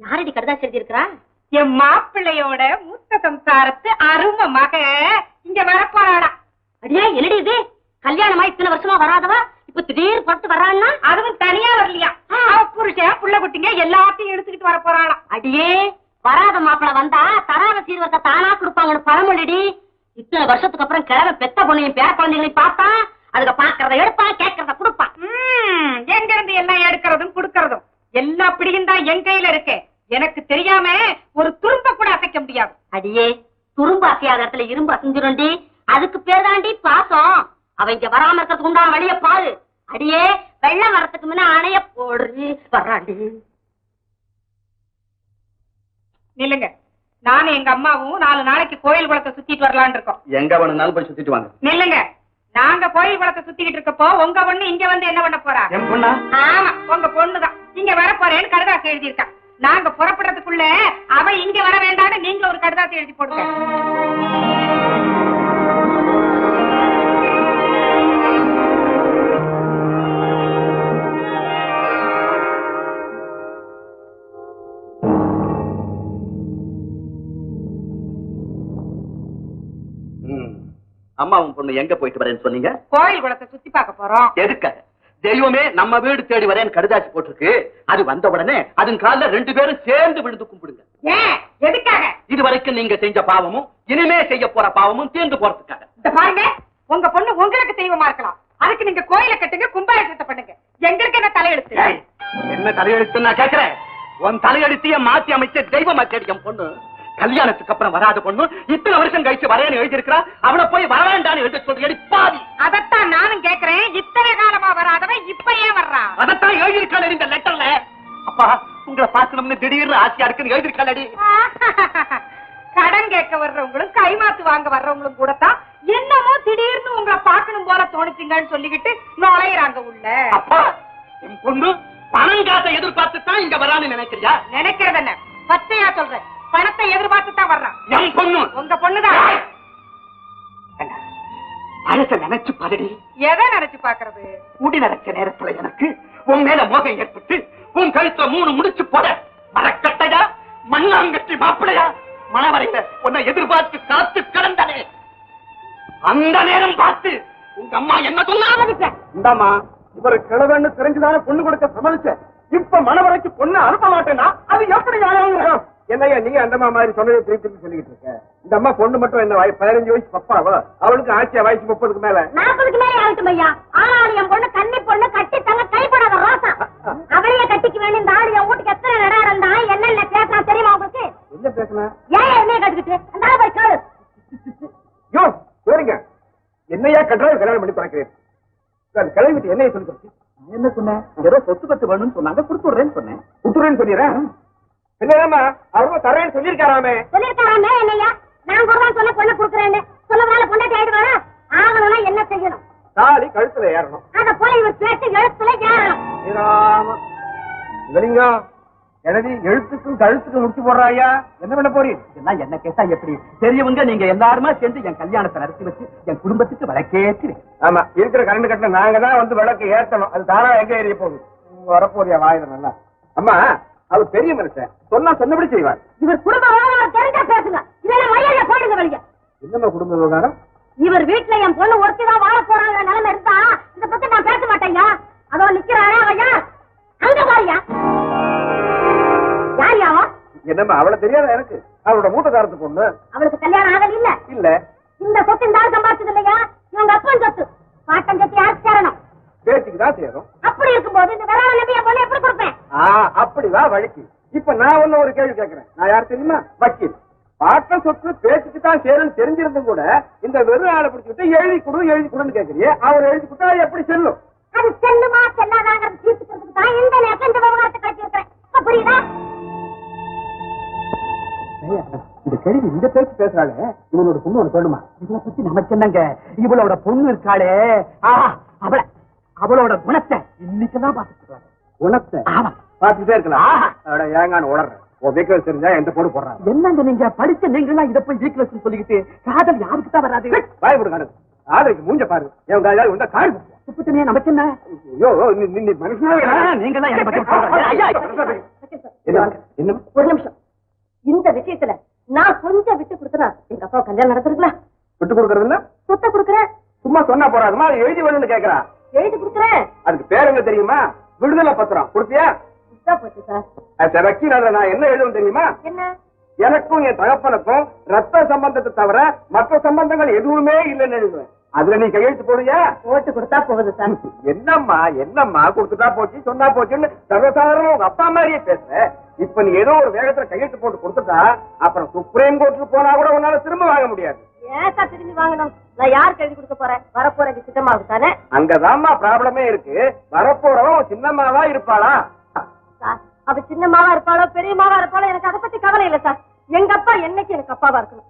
யாரடி கடுதாசி எழுதி இருக்கிறா என் மாப்பிள்ளையோட மூத்த சம்சாரத்து அருமை மக. இங்க வரப்போறாடா அடியே என்னடி இது? கல்யாணமா இத்தனை வருஷமா வராதவா? இப்ப திடீர் புறத்து வர்றான்னா? அதுவும் தனியா வரலையா? புருஷன் புள்ள குட்டிங்க எல்லாத்தையும் எடுத்துக்கிட்டு வர போறாளாம் அடியே வராத மாப்பிள வந்தா தராத சீர்வரத்தை தானா கொடுப்பாங்கன்னு பழமொழிடி. இத்தனை வருஷத்துக்கு அப்புறம் கிழமை பெத்த பொண்ணையும் பேர குழந்தைகளையும் பார்த்தா அதுக்கு பாக்குறத எடுப்பான் கேட்கறத கொடுப்பான் எங்க இருந்து எல்லாம் எடுக்கிறதும் குடுக்கறதும்? எல்லா பிடியும் தான் என் கையில இருக்கு. எனக்கு தெரியாம ஒரு துரும்ப கூட அசைக்க முடியாது. அடியே துரும்பு அசையாத இடத்துல இரும்பு அசைஞ்சிருண்டி அதுக்கு பேர் தாண்டி பாசம். அவ இங்க வராம இருக்கிறதுக்கு உண்டான வழிய பாரு. அடியே வெள்ளம் வரத்துக்கு முன்ன அணைய போடு வர்றாண்டி. நில்லுங்க. நானும் எங்க அம்மாவும் நாலு நாளைக்கு கோயில் குளத்தை சுத்திட்டு வரலாம்னு இருக்கோம். எங்க வேணும்னாலும் போய் சுத்திட்டு வாங்க. நில்லுங்க. நாங்க கோயில் குளத்தை சுத்திக்கிட்டு இருக்கப்போ உங்க பொண்ணு இங்க வந்து என்ன பண்ண போறா? என் பொண்ணா? ஆமா உங்க பொண்ணுதான். இங்க வர போறேன்னு கடுதாசி எழுதியிருக்கா. நாங்க புறப்படுறதுக்குள்ள அவ இங்க வர வேண்டாம்னு நீங்களும் ஒரு கடுதாசி எழுதி போடுங்க. அம்மாவும் பொண்ணு எங்க போயிட்டு வரேன்னு சொன்னீங்க? கோயில் குளத்தை சுத்தி பார்க்க போறோம். எதுக்காக? தெய்வமே நம்ம வீடு தேடி வரேன்னு கடுதாசி போட்டிருக்கு. அது வந்த உடனே அதன் கால்ல ரெண்டு பேரும் சேர்ந்து விழுந்து கும்பிடுங்க. எதுக்காக? இது வரைக்கும் நீங்க செஞ்ச பாவமும் இனிமே செய்ய போற பாவமும் தீர்ந்து போறதுக்காக. இந்த பாருங்க உங்க பொண்ணு உங்களுக்கு தெய்வமா இருக்கலாம். அதுக்கு நீங்க கோயில கட்டுங்க கும்பாபிஷேகத்தை பண்ணுங்க. எங்களுக்கு என்ன தலையெழுத்து? என்ன தலையெழுத்து நான் கேக்குறேன்? உன் தலையெழுத்தைய மாத்தி அமைச்ச தெய்வமா தேடி என் பொண்ணு. கல்யாணத்துக்கு அப்புறம் வராத பொண்ணு இத்தனை வருஷம் கழிச்சு வரேன்னு எழுதியிருக்கிறா அவனை போய் வர எழுத சொல்றீங்க பாவி. அதத்தான் நானும் கேக்குறேன் இத்தனை காலமா வராதவன் இப்ப ஏன் வர்றான் அதத்தான் எழுதியிருக்காள் இந்த லெட்டர்ல அப்பா உங்களை பார்க்கணும்னு திடீர்னு ஆசையா இருக்குன்னு எழுதியிருக்காளடி கடன் கேட்க வர்றவங்களும் கைமாத்து வாங்க வர்றவங்களும் கூட தான் என்னமோ திடீர்னு உங்களை பார்க்கணும் போல தோணுச்சுங்கன்னு சொல்லிக்கிட்டு நுழையிறாங்க உள்ள. அப்பா என் பொண்ணு பணம் காசை எதிர்பார்த்து தான் இங்க வரான்னு நினைக்கிறியா? நினைக்கிறது பச்சையா சொல்றேன். பணத்தை எதிர்பார்த்து தான் வர்றான். என் பொண்ணு. உங்க பொண்ணுதான்? பழச நினைச்சு பாருடி. எதை நினைச்சு பாக்குறது கூடி நடக்க நேரத்துல எனக்கு உன் மேல மோகம் ஏற்பட்டு உன் கழுத்துல மூணு முடிச்சு போட. மரக்கட்டையா? மண்ணாங்கட்டி மாப்பிளையா மணவரையில உன்னை எதிர்பார்த்து காத்து கிடந்தனே. அந்த நேரம் பார்த்து உங்க அம்மா என்ன சொன்னாங்க இந்தாமா இவரு கிழவன்னு தெரிஞ்சுதானே பொண்ணு கொடுக்க சம்மதிச்ச இப்ப மணவரைக்கு பொண்ணு அனுப்ப மாட்டேன்னா அது எப்படி நியாயம்? என்னய்யா நீங்க அந்த அம்மா மாதிரி சொன்னதை திருப்பி திருப்பி சொல்லிக்கிட்டு இருக்க? இந்த அம்மா பொண்ணு மட்டும் என்ன வய- பதினஞ்சு வயசு பப்பாவா? அவளுக்கு ஆட்சியா வயசு முப்பதுக்கு மேல? நாற்பதுக்கு மேலே ஆகட்டும் ஐயா. ஆனாலும் என் பொண்ணு கன்னி பொண்ணு கட்டி தங்க கைப்படாத ரோசா. அவளையே கட்டிக்க வேண்டிய இந்த ஆளு என் வீட்டுக்கு எத்தனை நட இருந்தா என்னென்ன பேசினா தெரியுமா உங்களுக்கு? என்ன பேசுன? ஏன் என்னைய கட்டுக்கிட்டு? அந்த ஆளை போய் கேளு யோ போறீங்க என்னையா கட்டுறது கல்யாணம் பண்ணி பார்க்கிறேன் கிளம்பிட்டு என்னைய சொல்லி என்ன சொன்னேன்? ஏதோ சொத்து பத்து வேணும்னு சொன்னாங்க கொடுத்து விடுறேன்னு சொன்னேன். விட்டுறேன்னு சொல்லிடுறேன். என்னதாம்மா? அவங்க தரேன்னு சொல்லியிருக்காராமே. சொல்லிருக்காராமே என்னையா? நான் கூட தான் சொல்ல பொண்ணு கொடுக்குறேன்னு. சொல்லவால பொண்டாட்டி ஆயிடுவாரா ஆகணும்னா என்ன செய்யணும்? தாலி கழுத்துல ஏறணும். அத போய் இவர் கேட்டு எழுத்துல ஏறணும். ஸ்ரீராம இவலிங்கம் எனது எழுத்துக்கும் கழுத்துக்கும் முடிச்சு போடுறாயா என்ன பண்ண போறீங்க இதெல்லாம் என்ன கேட்டா எப்படி? பெரியவங்க நீங்க எல்லாருமா சேர்ந்து என் கல்யாணத்தை நடத்தி வச்சு என் குடும்பத்துக்கு வைக்கணும். ஆமா இருக்கிற கரண்ட் கட்டில நாங்க தான் வந்து விளக்கு ஏத்தணும். அது தானா எங்க ஏறிய போகுது? வரப்போறியா வாயில நல்லா? அம்மா அவர் பெரிய மனுஷன். சொன்னா சொன்னபடி செய்வார். இவர் குடும்ப விவகாரம் தெரிஞ்சா பேசுங்க. இதெல்லாம் மரியாதை போடுங்க வெளிய. என்னம்மா குடும்ப விவகாரம்? இவர் வீட்டுல என் பொண்ணு ஒருத்திதான் வாழ போறாங்க நிலைமை இருந்தா இத பத்தி நான் பேச மாட்டேன்யா அதோ நிக்கிறாரே ஐயா? அங்க பாருயா யார் யாவா என்னம்மா அவளை தெரியாத எனக்கு? அவளோட மூட்டக்காரத்து பொண்ணு. அவளுக்கு கல்யாணம் ஆகல இல்ல. இல்ல இந்த சொத்து இந்த ஆள் சம்பாதிச்சது இல்லையா? இவங்க அப்பன் சொத்து. பாட்டன் சொத்து யாருக்கு சேரணும்? பேச்சுக்கு தான் சேரும். அப்படி இருக்கும்போது இந்த விரால நம்பி என் பொண்ணு எப்படி கொடுப்பேன்? ஆ அப்படிதான் வழக்கு. இப்ப நான் ஒண்ணு ஒரு கேள்வி கேட்கிறேன். நான் யார் தெரியுமா? வக்கீல். பாட்ட சொத்து பேச்சுக்கு தான் சேரும் தெரிஞ்சிருந்தும் கூட இந்த வெறும் ஆளை பிடிச்சிட்டு எழுதி கொடு எழுதி கொடுன்னு கேக்குறியே அவர் எழுதி கொடுத்தா எப்படி செல்லும்? அது செல்லுமா செல்லாதாங்கிறது தீர்த்துக்கிறதுக்கு தான் இந்த நேரத்தில் இந்த விவகாரத்தை கட்டி புரியுதா? இந்த கேள்வி இந்த பேச்சு பேசுறாளே. இவனோட பொண்ணு ஒண்ணு சொல்லுமா இவளை பத்தி நமக்கு என்னங்க? இவளோட பொண்ணு இருக்காளே. ஆஹா அவள. அவளோட குணத்தை இன்னைக்குதான் பாத்துக்கிறாங்க குணத்தை? ஆமா. பார்த்துட்டே இருக்கலாம். ஏங்கான்னு உன் வீக்கில் தெரிஞ்சா எந்த போடு போடுறாங்க என்னங்க நீங்க? படிச்ச நீங்களாம் இத போய் வீக்லஸ் சொல்லிக்கிட்டு காதல் யாருக்கு தான் வராது ஆதரிக்கு மூஞ்ச பாரு. என் உண்டா காடு நமக்கு என்ன? ஐயோ நீ- மனுஷனாவே ஆ, நீங்களாம் என்னை என்ன ஒரு நிமிஷம். இந்த விஷயத்துல நான் கொஞ்சம் விட்டு கொடுத்தனா எங்க அப்பா கல்யாணம் நடந்திருக்கலாம் விட்டு கொடுக்கறதுன்னா சொத்தை கொடுக்குறேன். சும்மா சொன்னா போறாதுமா எழுதி வேணும்னு கேக்குறா. எழுதி கொடுக்குறேன் அதுக்கு பேர் என்ன தெரியுமா? விடுதலை பத்திரம். கொடுத்தியா? போச்சு சார். அதுல நான் என்ன எழுதும் தெரியுமா? என்ன? எனக்கும் என் தகப்பனுக்கும் ரத்த சம்பந்தத்தை தவிர மற்ற சம்பந்தங்கள் எதுவுமே இல்லைன்னு அதுல நீ கையெழுத்து போடுறியா ஓட்டு கொடுத்தா போகுது சார். என்னம்மா என்னம்மா கொடுத்துட்டா போச்சு சொன்னா போச்சுன்னு சர்வசாதாரண உங்க அப்பா மாதிரியே பேசுற. இப்ப நீ ஏதோ ஒரு வேகத்துல கையெழுத்து போட்டு கொடுத்துட்டா அப்புறம் சுப்ரீம் கோர்ட்டுக்கு போனா கூட உன்னால திரும்ப வாங்க முடியாது. ஏன் சார் திரும்பி வாங்கணும்? நான் யாருக்கு எழுதி கொடுக்க போறேன்? வரப்போற சித்தமாவுக்கு தானே? அங்கதாம்மா ப்ராப்ளமே இருக்கு. வரப்போறவன் சின்னம்மாவா இருப்பாளா? அவ சின்னமாவா இருப்பாளோ பெரியமாவா இருப்பாளோ எனக்கு அதை பத்தி கவலை இல்ல சார். எங்க அப்பா என்னைக்கு எனக்கு அப்பாவா இருக்கணும்?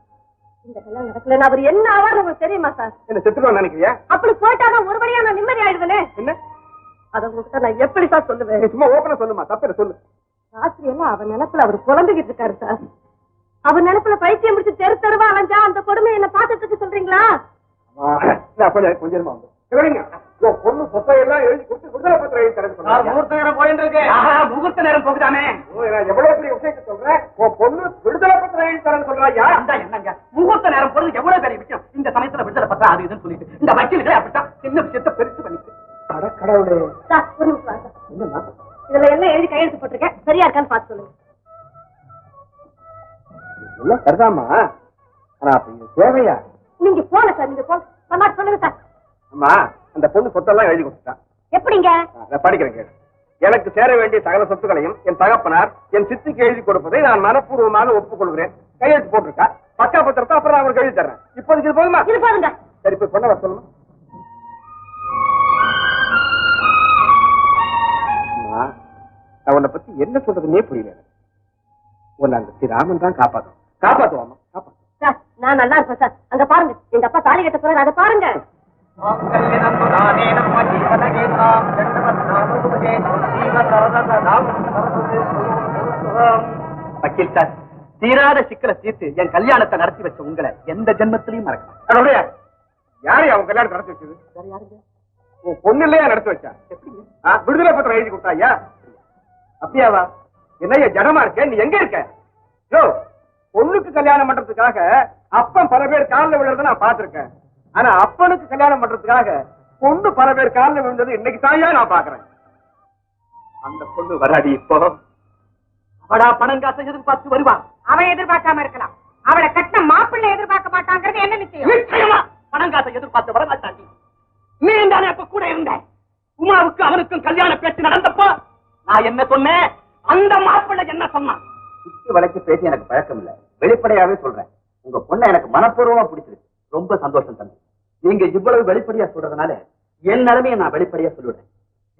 இந்த கல்யாணம் நடக்கலன்னா அவர் என்ன ஆவார் உங்களுக்கு தெரியுமா சார்? என்ன செத்துருவான் நினைக்கிறியா? அப்படி போயிட்டாதான் ஒரு வழியா நான் நிம்மதி ஆயிடுவேனே. என்ன? அதை உங்ககிட்ட நான் எப்படி சார் சொல்லுவேன்? சும்மா ஓப்பனா சொல்லுமா தப்பு சொல்லு. ராத்திரி எல்லாம் அவன் நினைப்புல அவர் புலம்பிக்கிட்டு இருக்காரு சார். அவன் நினைப்புல பைத்தியம் முடிச்சு தெரு தெருவா அலைஞ்சா அந்த கொடுமை என்ன பாத்துட்டு சொல்றீங்களா? கொஞ்சம் கொஞ்சம். உன் பொண்ணு சொத்தையெல்லாம் எழுதி கொடுத்து விடுதலை பத்திரம் சொன்னாங்க. முகூர்த்த நேரம் போயிட்டு இருக்கு முகூர்த்த நேரம் போகுதாமே. ஓ, நான் எவ்வளவு பெரிய விஷயத்தை சொல்றேன் உன் பொண்ணு விடுதலை பத்திரம் எழுதி சொல்றாயா? அந்த என்னங்க? முகூர்த்த நேரம் போறது எவ்வளவு பெரிய விஷயம்? இந்த சமயத்துல விடுதலை பத்திரம் அது இதுன்னு சொல்லிட்டு. இந்த வக்கீல்களே அப்படித்தான் சின்ன விஷயத்தை பெருசு பண்ணிட்டு. கடவுளே. இதுல என்ன எழுதி கையெழுத்து போட்டிருக்கேன்? சரியா இருக்கான்னு பார்த்து சொல்லுங்க. எல்லாம் சரிதாம்மா. ஆனா அப்ப இது தேவையா? நீங்க போங்க சார் நீங்க சொன்னா சொல்லுங்க சார். அம்மா அந்த பொண்ணு சொத்தெல்லாம் எழுதி கொடுத்துட்டான் எப்படிங்க? நான் படிக்கிறேன் கேளு. எனக்கு சேர வேண்டிய சகல சொத்துக்களையும் என் தகப்பனார் என் சித்திக்கு எழுதி கொடுப்பதை நான் மனப்பூர்வமாக ஒப்புக்கொள்கிறேன். கையெழுத்து போட்டிருக்கா? பக்கா பத்திரத்தை அப்புறம் அவருக்கு எழுதி தர்றேன். இப்போதைக்கு இது போதுமா? இது போதுங்க. சரி இப்ப பொண்ணை வர சொல்லணும் அம்மா, நான் உன்னை பத்தி என்ன சொல்றதுன்னே புரியல. உன்னை அந்த ஸ்ரீராமன் தான் காப்பாத்தும் காப்பாத்துவாமா காப்பாத்து. சார் நான் நல்லா இருப்பேன் சார். அங்க பாருங்க. எங்க அப்பா தாலி கட்ட போறாரு அதை பாருங்க. வக்கீல் சார் தீராத சிக்கலை தீர்த்து என் கல்யாணத்தை நடத்தி வச்ச உங்களை எந்த ஜென்மத்திலையும் மறக்கலாம் அதோடய யாரு அவன் கல்யாணம் நடத்தி வச்சது? உன் பொண்ணு இல்லையா நடத்தி வச்சா? விடுதலை பத்திரம் எழுதி கொடுத்தாயா? அப்படியாவா? என்னய்யா ஜனமா இருக்க? நீ எங்க இருக்க? யோ பொண்ணுக்கு கல்யாணம் பண்றதுக்காக அப்பன் பல பேர் காலில் விழுறத நான் பார்த்திருக்கேன். ஆனா அப்பனுக்கு கல்யாணம் பண்றதுக்காக பொண்ணு பல பேர் காலில் விழுந்தது இன்னைக்கு தாயா நான் பாக்குறேன் அந்த பொண்ணு வராடி இப்போ. அவடா பணம் காசை எதிர்பார்த்து வருவா. அவன் எதிர்பார்க்காம இருக்கலாம். அவளை கட்டின மாப்பிள்ளை எதிர்பார்க்க மாட்டாங்கிறது என்ன நிச்சயம்? நிச்சயமா. பணம் காசை எதிர்பார்த்து வர மாட்டாண்டி நீ. தானே அப்ப கூட இருந்த. உமாவுக்கு அவனுக்கும் கல்யாண பேச்சு நடந்தப்போ நான் என்ன சொன்னேன்? அந்த மாப்பிள்ளை என்ன சொன்னான்? சுத்தி வளைச்சு பேசி எனக்கு பழக்கம் இல்ல. வெளிப்படையாவே சொல்றேன். உங்க பொண்ணை எனக்கு மனப்பூர்வமா பிடிச்சிருக்கு. ரொம்ப சந்தோஷம் தம்பி. நீங்க இவ்வளவு வெளிப்படையா சொல்றதுனால என் நிலைமையை நான் வெளிப்படையா சொல்லிடுறேன்.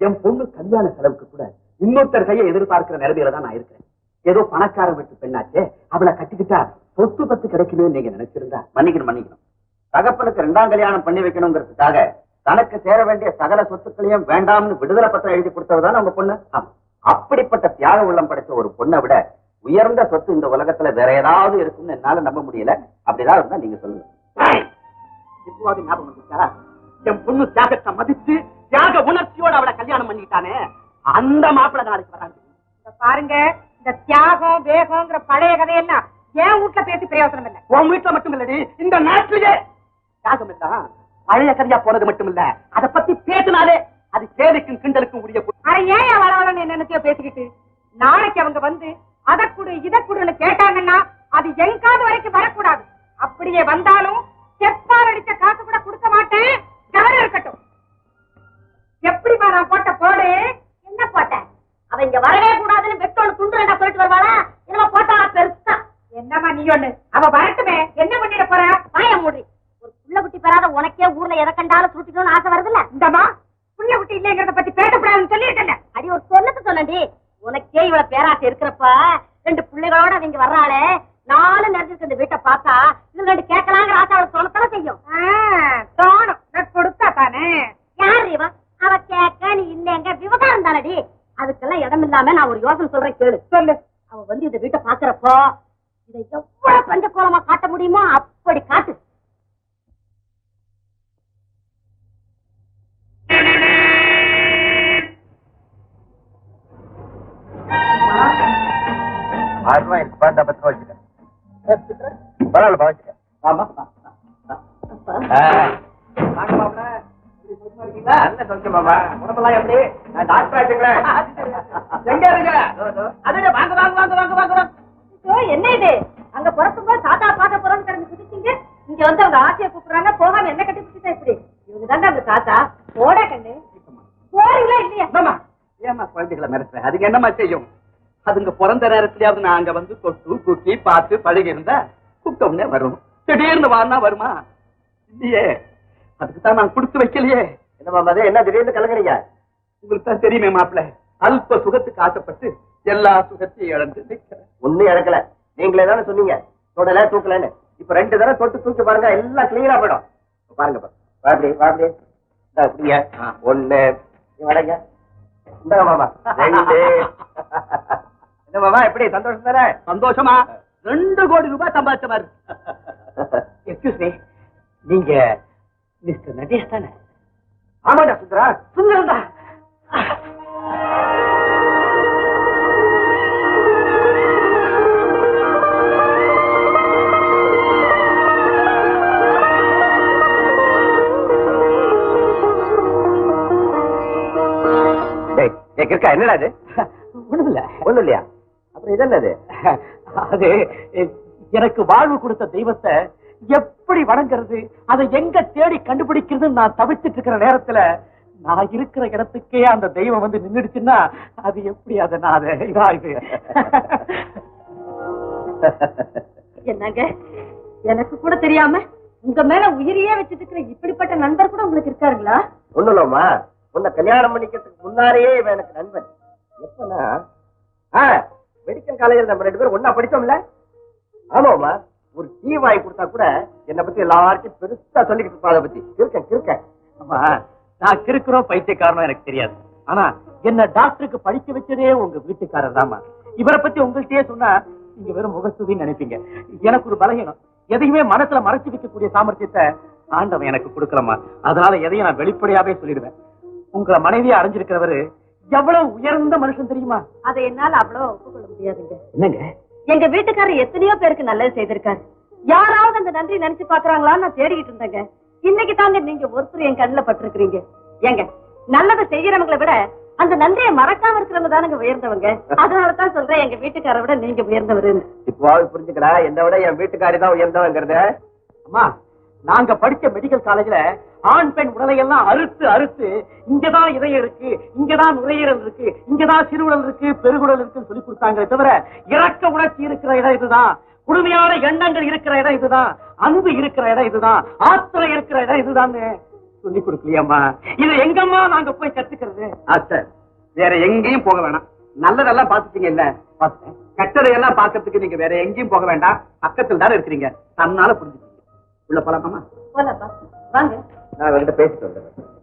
என் பொண்ணு கல்யாண செலவுக்கு கூட இன்னொருத்தர் கையை எதிர்பார்க்கிற நிலைமையில தான் நான் இருக்கிறேன். ஏதோ பணக்கார வீட்டு பெண்ணாச்சே அவளை கட்டிக்கிட்டா சொத்து பத்து கிடைக்குமே நீங்க நினைச்சிருந்தா மன்னிக்கணும் மன்னிக்கணும். தகப்பனுக்கு ரெண்டாம் கல்யாணம் பண்ணி வைக்கணுங்கிறதுக்காக தனக்கு சேர வேண்டிய சகல சொத்துக்களையும் வேண்டாம்னு விடுதலை பத்திரம் எழுதி கொடுத்ததுதான் உங்க பொண்ணு. அப்படிப்பட்ட தியாக உள்ளம் படைச்ச ஒரு பொண்ணை விட உயர்ந்த சொத்து இந்த உலகத்துல வேற ஏதாவது இருக்கும்னு என்னால நம்ப முடியல. அப்படிதான் இருந்தா நீங்க சொல்லுங்க. இப்போது ஞாபகம் வந்துச்சா? என் பொண்ணு தியாகத்தை மதிச்சு தியாக உணர்ச்சியோட அவளை கல்யாணம் பண்ணிட்டானே அந்த மாப்பிள்ளை நாளைக்கு வராங்க. பாருங்க இந்த தியாகம் வேகம்ங்கிற பழைய கதையெல்லாம் என் வீட்டுல பேசி பிரயோசனம் இல்லை? உன் வீட்டுல மட்டும் இல்லடி இந்த நாட்டிலேயே. தியாகம் இல்ல. பழைய கதையா போனது மட்டும் இல்ல. அத பத்தி பேசினாலே அது கேலிக்கும் கிண்டலுக்கும் உரிய ஏன் வளவளன்னு என்னென்னத்தையோ பேசிக்கிட்டு? நாளைக்கு அவங்க வந்து அத குடு இத குடுன்னு கேட்டாங்கன்னா அது என் காது வரைக்கும் வரக்கூடாது. அப்படியே வந்தாலும் செப்பார் அடிச்ச காசு கூட கொடுக்க மாட்டேன். யாரும் இருக்கட்டும் எப்படிமா நான் போட்ட போடு என்ன போட்டேன் அவ இங்க வரவே கூடாதுன்னு வெட்டோன்னு துண்டு ரெண்டா சொல்லிட்டு வருவாளா என்னமா போட்டா பெருசா என்னம்மா நீ ஒண்ணு அவ வரட்டுமே என்ன பண்ணிட போற வாய மூடி ஒரு புள்ள குட்டி பெறாத உனக்கே ஊர்ல எதை கண்டாலும் சுட்டிக்கணும்னு ஆசை வருதுல்ல இந்தம்மா புள்ள குட்டி இல்லைங்கிறத பத்தி பேசக்கூடாதுன்னு சொல்லிட்டேன் அடி ஒரு சொல்லத்து சொல்லண்டி உனக்கே இவ்வளவு பேராசை இருக்கிறப்ப ரெண்டு பிள்ளைகளோட அவங்க வர்றாளே நாலு நேரத்துக்கு இந்த வீட்டை பார்த்தா இது ரெண்டு கேட்கலாங்கிற ஆசை அவளுக்கு தோணத்தானே செய்யும் தோணும் நான் கொடுத்தா தானே யார் இவ அவ கேட்க நீ இல்லைங்க தானடி அதுக்கெல்லாம் இடம் இல்லாம நான் ஒரு யோசனை சொல்றேன் கேளு. சொல்லு. அவ வந்து இந்த வீட்டை பாக்குறப்போ இதை எவ்வளவு பஞ்ச கோலமா காட்ட முடியுமோ அப்படி காட்டு. பாண்டா பத்து ரூபா வச்சுக்க பரவாயில்ல வச்சுக்க ஆமா ஆ. நல்ல சௌக்கியம் மாமா. உடம்பெல்லாம் எப்படி? நான் டாக்டர் எங்க அதுல வாங்க வாங்க வாங்க வாங்க வாங்க என்ன இது? அங்க பிறக்கும் போது தாத்தா பார்க்க போறோம்னு கிடந்து குதிச்சீங்க. இங்க வந்து அவங்க ஆசையை கூப்பிடுறாங்க. போகாம என்ன கட்டி இப்படி? இவங்க தாங்க அந்த தாத்தா. போடா கண்ணு. போறீங்களா இல்லையா? ஏமா குழந்தைகளை மிரட்டுறேன் அதுக்கு என்னம்மா செய்யும்? அதுங்க பிறந்த நேரத்திலயாவது நான் அங்க வந்து தொட்டு குக்கி பார்த்து பழகி இருந்தா கூப்பிட்டோம்னே வரும். திடீர்னு வானா வருமா? இல்லையே. அதுக்கு தான் நான் கொடுத்து வைக்கலையே. என்ன மாமா அது என்ன திடீர்னு கலங்குறீங்க? உங்களுக்கு தான் தெரியுமே மாப்பிள்ள அல்ப சுகத்துக்கு ஆசைப்பட்டு எல்லா சுகத்தையும் இழந்து ஒண்ணும் இழக்கல. நீங்களே தானே சொன்னீங்க. தொடல தூக்கலன்னு. இப்ப ரெண்டு தடவை தொட்டு தூக்கி பாருங்க எல்லாம் கிளியரா போயிடும். பாருங்க இப்ப. வா அப்படி வா அப்படி. இந்தா இப்படிங்க ஒண்ணு. நீ வடங்க இந்த மாமா. ரெண்டு. என்ன மாமா எப்படி? சந்தோஷம் தானே? சந்தோஷமா? ரெண்டு கோடி ரூபாய் சம்பாதிச்ச மாதிரி. எக்ஸ்கியூஸ் மீ நீங்க மிஸ்டர் நட்டேஷ் தானே? ஆமாடா சுந்தரா. டேய், கிறுக்கா என்னடா இது? ஒண்ணுமில்ல. ஒண்ணும் இல்லையா? அப்புறம் இது என்னது? அது எனக்கு வாழ்வு கொடுத்த தெய்வத்தை எப்படி வணங்குறது? அதை எங்க தேடி கண்டுபிடிக்கிறதுன்னு நான் தவிச்சிட்டு இருக்கிற நேரத்துல நான் இருக்கிற இடத்துக்கே அந்த தெய்வம் வந்து நின்னுடுச்சுன்னா அது எப்படி அதை நான் அதை இதா இது என்னங்க? எனக்கு கூட தெரியாம உங்க மேல உயிரையே வச்சிட்டு இருக்கிற இப்படிப்பட்ட நண்பர் கூட உங்களுக்கு இருக்காருங்களா? ஒண்ணும் இல்லம்மா உன்னை கல்யாணம் பண்ணிக்கிறதுக்கு முன்னாலேயே இவன் எனக்கு நண்பன். எப்பனா ஆ மெடிக்கல் காலேஜில் நம்ம ரெண்டு பேரும் ஒண்ணா படிச்சோம்ல? ஆமாம்மா. ஒரு டீ வாங்கி கொடுத்தா கூட என்னை பத்தி எல்லாருக்கும் பெருசா சொல்லிக்கிட்டு இருப்பா அதை பத்தி. கிறுக்கன் கிறுக்கன். ஆமா நான் கிறுக்குறோம் பைத்தியக்காரனும் எனக்கு தெரியாது. ஆனா என்ன டாக்டருக்கு படிக்க வச்சதே உங்க வீட்டுக்காரர் தாமா இவரை பத்தி உங்கள்கிட்டயே சொன்னா நீங்க வெறும் முகஸ்துதின்னு நினைப்பீங்க. எனக்கு ஒரு பலகீனம். எதையுமே மனசுல மறைச்சு வைக்கக்கூடிய சாமர்த்தியத்தை ஆண்டவன் எனக்கு கொடுக்கலமா அதனால எதையும் நான் வெளிப்படையாவே சொல்லிடுவேன். உங்களை மனைவியா அடைஞ்சிருக்கிறவரு எவ்வளவு உயர்ந்த மனுஷன் தெரியுமா? அதை என்னால அவ்வளவு ஒப்புக்கொள்ள முடியாதுங்க. என்னங்க? எங்க வீட்டுக்காரர் எத்தனையோ பேருக்கு நல்லது செய்திருக்காரு. யாராவது அந்த நன்றி நினைச்சு பாக்குறாங்களான்னு நான் தேடிக்கிட்டு இருந்தேங்க. இன்னைக்கு தாங்க நீங்க ஒருத்தர் என் கண்ணுல பட்டிருக்கிறீங்க. ஏங்க நல்லதை செய்யறவங்களை விட அந்த நன்றியை மறக்காம இருக்கிறவங்க தானுங்க உயர்ந்தவங்க. அதனாலதான் சொல்றேன் எங்க வீட்டுக்கார விட நீங்க உயர்ந்தவருன்னு. இப்போவாவது புரிஞ்சுக்கடா என்னை விட என் வீட்டுக்காரி தான் உயர்ந்தவங்கிறத. அம்மா நாங்க படிச்ச மெடிக்கல் காலேஜ்ல ஆண் பெண் உடலை எல்லாம் அறுத்து அறுத்து இங்கதான் இதயம் இருக்கு இங்கதான் நுரையீரல் இருக்கு இங்கதான் சிறுகுடல் இருக்கு பெருகுடல் இருக்குன்னு சொல்லி கொடுத்தாங்களே தவிர இறக்க உணர்ச்சி இருக்கிற இடம் இதுதான். குழுமையான எண்ணங்கள் இருக்கிற இடம் இதுதான். அன்பு இருக்கிற இடம் இதுதான். ஆத்திரம் இருக்கிற இடம் இதுதான் சொல்லி கொடுக்கலையம்மா. இது எங்கம்மா நாங்க போய் கத்துக்கிறது? சார். வேற எங்கேயும் போக வேணாம். நல்லதெல்லாம் பாத்துட்டீங்க இல்ல? பார்த்தேன். கெட்டதையெல்லாம் பாக்கிறதுக்கு நீங்க வேற எங்கேயும் போக வேண்டாம். பக்கத்துல தானே இருக்கிறீங்க. தன்னால புரிஞ்சுக்கீங்க உள்ள போலாமாமா. போலப்பா வாங்க. நான் அவர்கிட்ட பேசிட்டு வந்துடுறேன்.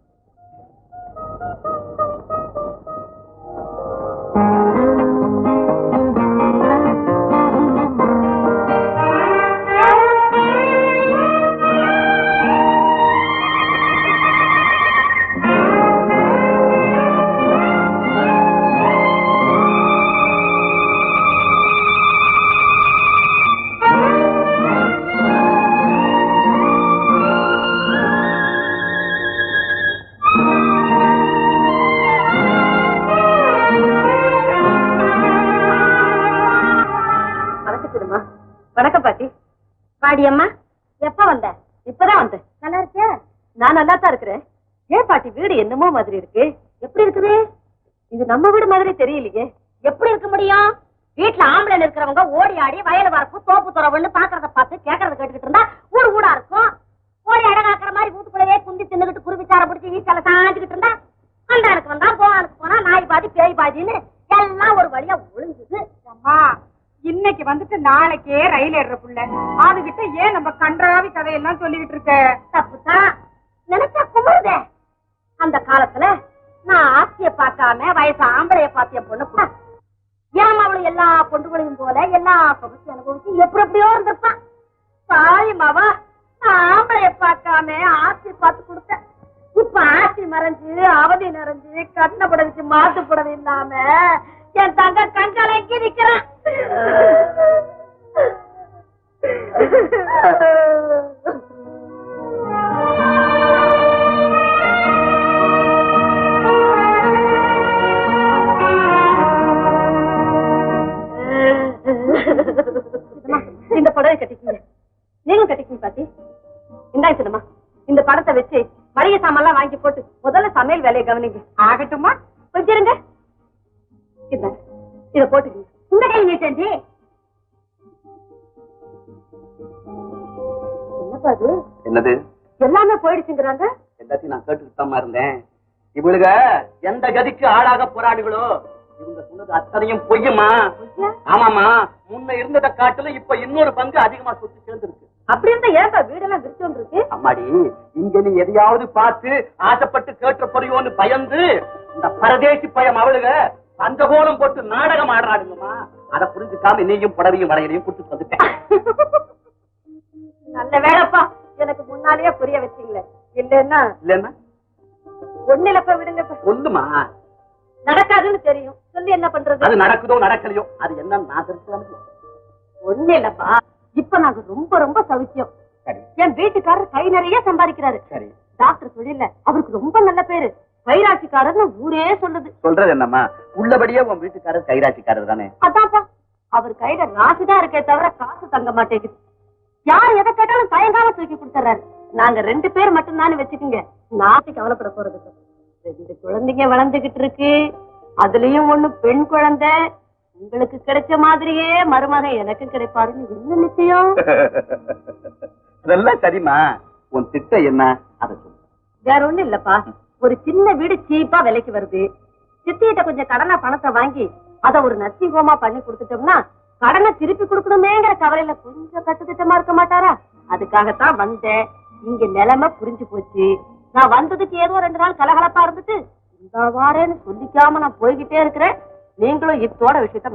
வணக்கம் பாட்டி. பாடி அம்மா எப்ப வந்த? இப்பதான் வந்தேன் நல்லா இருக்கியா? நான் நல்லா தான் இருக்கிறேன். ஏன் பாட்டி வீடு என்னமோ மாதிரி இருக்கு. எப்படி இருக்குது? இது நம்ம வீடு மாதிரி தெரியலையே. எப்படி இருக்க முடியும்? வீட்டுல ஆம்பளை இருக்கிறவங்க ஓடி ஆடி வயல வரப்பு தோப்பு துறவுன்னு பாக்குறத பார்த்து கேக்குறத கேட்டுக்கிட்டு இருந்தா ஊர் ஊடா இருக்கும். ஓடி அடகாக்குற மாதிரி வீட்டுக்குள்ளவே குந்தி தின்னுகிட்டு குருவிச்சார பிடிச்சி வீச்சால சாஞ்சுக்கிட்டு இருந்தா அந்தானுக்கு வந்தா போவானுக்கு போனா நாய் பாதி பேய் பாதின்னு எல்லாம் ஒரு வழியா ஒழுங்குது அம்மா இன்னைக்கு வந்துட்டு நாளைக்கே ரயில் ஏறுற புள்ள. அதுகிட்ட ஏன் நம்ம கன்றாவி கதையெல்லாம் சொல்லிக்கிட்டு இருக்க? தப்புதான் நினைச்சா குமுறுதே. அந்த காலத்துல நான் ஆசிய பார்க்காம வயசு ஆம்பளைய பார்த்திய பொண்ணு ஏன் அவளை எல்லா பொண்டுகளையும் போல எல்லா பகுதி அனுபவிச்சு எப்படி எப்படியோ இருந்திருப்பான். தாய் நான் ஆம்பளைய பார்க்காம ஆஸ்தி பார்த்து கொடுத்தேன். இப்ப ஆசி மறைஞ்சு அவதி நிறைஞ்சு கண்ண புடவைக்கு மாத்து புடவை இல்லாம என் தங்க கண்கலக்கி நிக்கிறேன். இந்த படவை கட்டிக்கிங்க. நீங்க கட்டிக்கிங்க பாத்தி இந்தாய் சின்னம்மா இந்த படத்தை வச்சு மளிகை சாமான் வாங்கி போட்டு முதல்ல சமையல் வேலையை கவனிங்க. எல்லாத்தையும் நான் கேட்டுக்கிட்டு தான் இருந்தேன். இவளுக எந்த கதிக்கு ஆளாக போராடுகளோ இவங்க சொன்னது அத்தனையும் பொய்யுமா? ஆமாமா முன்ன இருந்ததை காட்டிலும் இப்ப இன்னொரு பங்கு அதிகமா சொத்து சேர்ந்திருக்கு. அப்படி இருந்தா ஏன்பா வீடெல்லாம் விரிச்சு வந்துருக்கு? அம்மாடி இங்க நீ எதையாவது பார்த்து ஆசைப்பட்டு கேட்ட பொறியோன்னு பயந்து இந்த பரதேசி பயம் அவளுக பஞ்சகோலம் போட்டு நாடகம் ஆடுறாடுங்கம்மா அதை புரிஞ்சுக்காம நீயும் புடவையும் வளையலையும் கொடுத்து வந்துட்டேன். நல்ல வேலைப்பா எனக்கு முன்னாலேயே புரிய வச்சீங்களே. இல்லன்னா இல்லன்னா ஒண்ணுலப்பா விடுங்கப்பா சொல்லுமா நடக்காதுன்னு தெரியும். சொல்லி என்ன பண்றது? அது நடக்குதோ நடக்கலையோ அது என்னன்னு நான் தெரிஞ்சுக்கலாம் ஒண்ணு இல்லப்பா. இப்ப நாங்க ரொம்ப ரொம்ப சௌக்கியம். என் வீட்டுக்காரர் கை நிறைய சம்பாதிக்கிறாரு. சரி. டாக்டர் தொழில அவருக்கு ரொம்ப நல்ல பேரு. கைராட்சிக்காரர்னு ஊரே சொல்லுது. சொல்றது என்னம்மா? உள்ளபடியே உன் வீட்டுக்காரர் கைராட்சிக்காரர் தானே? அதான்ப்பா. அவர் கையில ராசிதான் இருக்கே தவிர காசு தங்க மாட்டேங்குது. யார் எதை கேட்டாலும் தயங்காம தூக்கி கொடுத்துறாரு நாங்க ரெண்டு பேர் மட்டும் தானே வச்சுக்கோங்க நாட்டு கவலைப்பட போறது. ரெண்டு குழந்தைங்க வளர்ந்துகிட்டு இருக்கு. அதுலயும் ஒண்ணு பெண் குழந்தை. உங்களுக்கு கிடைச்ச மாதிரியே மருமகன் எனக்கு கிடைப்பாருன்னு என்ன நிச்சயம்? இதெல்லாம் சரிம்மா. உன் திட்டம் என்ன? அதை சொல்லு. வேற ஒண்ணும் இல்லப்பா. ஒரு சின்ன வீடு சீப்பா விலைக்கு வருது. சித்திகிட்ட கொஞ்சம் கடனா பணத்தை வாங்கி அத ஒரு நர்சிங் பண்ணி கொடுத்துட்டோம்னா கடனை திருப்பி கொடுக்கணுமேங்கிற கவலையில கொஞ்சம் கட்டுத்திட்டமா இருக்க மாட்டாரா? அதுக்காகத்தான் வந்தேன். இங்க நிலைமை புரிஞ்சு போச்சு. நான் வந்ததுக்கு ஏதோ ரெண்டு நாள் கலகலப்பா இருந்துட்டு இந்த வாரேன்னு சொல்லிக்காம நான் போய்கிட்டே இருக்கிறேன். நீங்களும் இத்தோட விஷயத்த